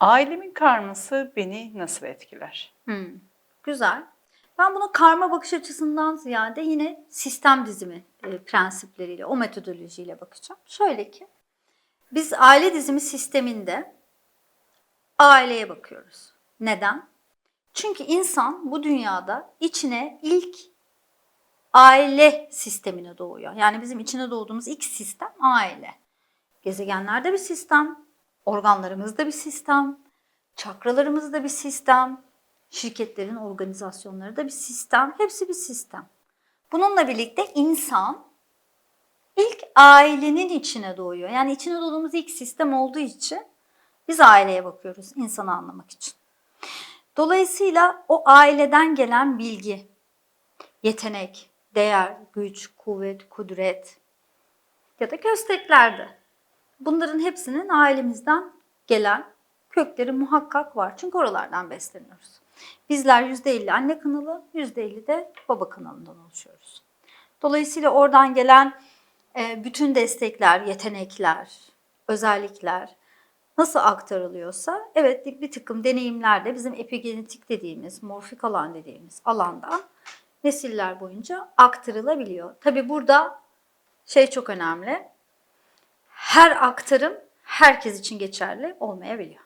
Ailemin karması beni nasıl etkiler? Hmm, güzel. Ben buna karma bakış açısından ziyade yine sistem dizimi e, prensipleriyle, o metodolojiyle bakacağım. Şöyle ki, biz aile dizimi sisteminde aileye bakıyoruz. Neden? Çünkü insan bu dünyada içine ilk aile sistemine doğuyor. Yani bizim içine doğduğumuz ilk sistem aile. Gezegenlerde bir sistem, organlarımızda bir sistem, çakralarımızda bir sistem, şirketlerin organizasyonları da bir sistem, hepsi bir sistem. Bununla birlikte insan ilk ailenin içine doğuyor. Yani içine doğduğumuz ilk sistem olduğu için biz aileye bakıyoruz insanı anlamak için. Dolayısıyla o aileden gelen bilgi, yetenek, değer, güç, kuvvet, kudret ya da kösteklerde. Bunların hepsinin ailemizden gelen kökleri muhakkak var. Çünkü oralardan besleniyoruz. Bizler %50 anne kanalı, %50 de baba kanalından oluşuyoruz. Dolayısıyla oradan gelen e, bütün destekler, yetenekler, özellikler nasıl aktarılıyorsa evet bir takım deneyimlerde bizim epigenetik dediğimiz, morfik alan dediğimiz alanda nesiller boyunca aktarılabiliyor. Tabi burada şey çok önemli. Her aktarım herkes için geçerli olmayabiliyor.